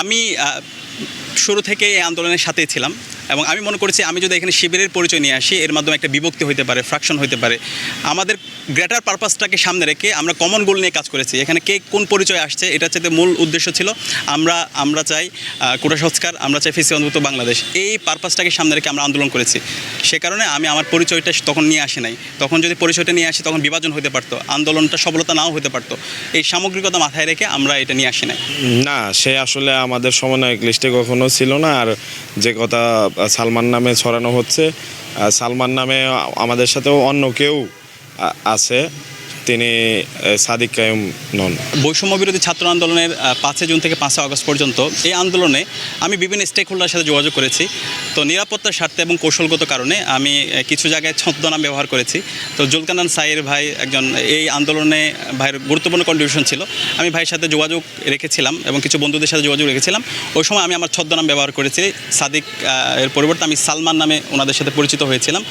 আমি শুরু থেকে এই আন্দোলনের সাথেই ছিলাম। এবং আমি মনে করেছি, আমি যদি এখানে শিবিরের পরিচয় নিয়ে আসি, এর মাধ্যমে একটা বিভক্তি হতে পারে ফ্রাকশন হতে পারে। আমাদের গ্রেটার পারপাসটাকে সামনে রেখে আমরা কমন গোল নিয়ে কাজ করেছি। এখানে কে কোন পরিচয় আসছে, এটা যে মূল উদ্দেশ্য ছিল, আমরা আমরা চাই কোটা সংস্কার, আমরা চাই ফিসি অন্তর্ভুক্ত বাংলাদেশ। এই পারপাসটাকে সামনে রেখে আমরা আন্দোলন করেছি। সে কারণে আমি আমার পরিচয়টা তখন নিয়ে আসি নাই। তখন যদি পরিচয়টা নিয়ে আসি, তখন বিভাজন হতে পারতো, আন্দোলনটা সফলতা নাও হতে পারতো। এই সামগ্রিকতা মাথায় রেখে আমরা এটা নিয়ে আসি নাই। না, সে আসলে আমাদের সমন্বয়ক লিস্টে কখনো ছিল না, আর যে কথা সালমান নামে ছড়ানো হচ্ছে। সালমান নামে আমাদের সাথেও অন্য কেউ আছে। তিনি সাদিক কায়ুম নন। বৈষম্য বিরোধী ছাত্র আন্দোলনের পাঁচই জুন থেকে পাঁচই আগস্ট পর্যন্ত এই আন্দোলনে আমি বিভিন্ন স্টেক হোল্ডারের সাথে যোগাযোগ করেছি। তো নিরাপত্তার স্বার্থে এবং কৌশলগত কারণে আমি কিছু জায়গায় ছদ্মনাম ব্যবহার করেছি। তো জুলকানান সাইয়ের ভাই একজন, এই আন্দোলনে ভাইয়ের গুরুত্বপূর্ণ কন্ট্রিবিউশন ছিল। আমি ভাইয়ের সাথে যোগাযোগ রেখেছিলাম এবং কিছু বন্ধুদের সাথে যোগাযোগ রেখেছিলাম। ওই সময় আমি আমার ছদ্মনাম ব্যবহার করেছি। সাদিক এর পরিবর্তে আমি সালমান নামে ওনাদের সাথে পরিচিত হয়েছিলাম।